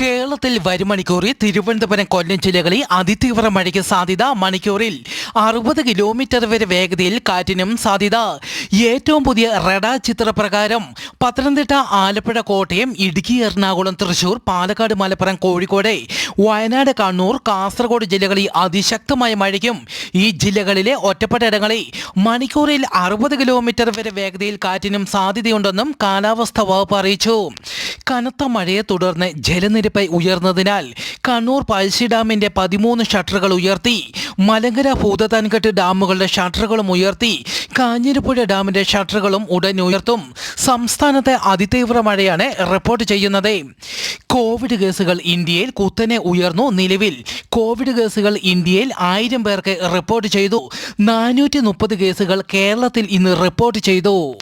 കേരളത്തിൽ വരും മണിക്കൂറിൽ തിരുവനന്തപുരം കൊല്ലം ജില്ലകളിൽ അതിതീവ്ര മഴയ്ക്ക് സാധ്യത മണിക്കൂറിൽ അറുപത് കിലോമീറ്റർ വരെ വേഗതയിൽ കാറ്റിനും സാധ്യത. ഏറ്റവും പുതിയ റഡാർ ചിത്രപ്രകാരം പത്തനംതിട്ട ആലപ്പുഴ കോട്ടയം ഇടുക്കി എറണാകുളം തൃശൂർ പാലക്കാട് മലപ്പുറം കോഴിക്കോട് വയനാട് കണ്ണൂർ കാസർഗോഡ് ജില്ലകളിൽ അതിശക്തമായ മഴയ്ക്കും ഈ ജില്ലകളിലെ ഒറ്റപ്പെട്ട ഇടങ്ങളിൽ മണിക്കൂറിൽ അറുപത് കിലോമീറ്റർ വരെ വേഗതയിൽ കാറ്റിനും സാധ്യതയുണ്ടെന്നും കാലാവസ്ഥാ വകുപ്പ് അറിയിച്ചു. കനത്ത മഴയെ തുടർന്ന് ജലനിരപ്പ് ഉയർന്നതിനാൽ കണ്ണൂർ പഴശ്ശി ഡാമിന്റെ പതിമൂന്ന് ഷട്ടറുകൾ ഉയർത്തി മലങ്കര ഭൂതത്താൻകെട്ട് ഡാമുകളുടെ ഷട്ടറുകളും ഉയർത്തി കാഞ്ഞിരപ്പുഴ ഡാമിന്റെ ഷട്ടറുകളും ഉടൻ ഉയർത്തും. സംസ്ഥാനത്തെ അതിതീവ്ര മഴയാണ് റിപ്പോർട്ട് ചെയ്യുന്നത്. കോവിഡ് കേസുകൾ ഇന്ത്യയിൽ കുത്തനെ ഉയർന്നു നിലവിൽ. കോവിഡ് കേസുകൾ ഇന്ത്യയിൽ ആയിരം പേർക്ക് റിപ്പോർട്ട് ചെയ്തു. നാനൂറ്റി കേസുകൾ കേരളത്തിൽ ഇന്ന് റിപ്പോർട്ട് ചെയ്തു.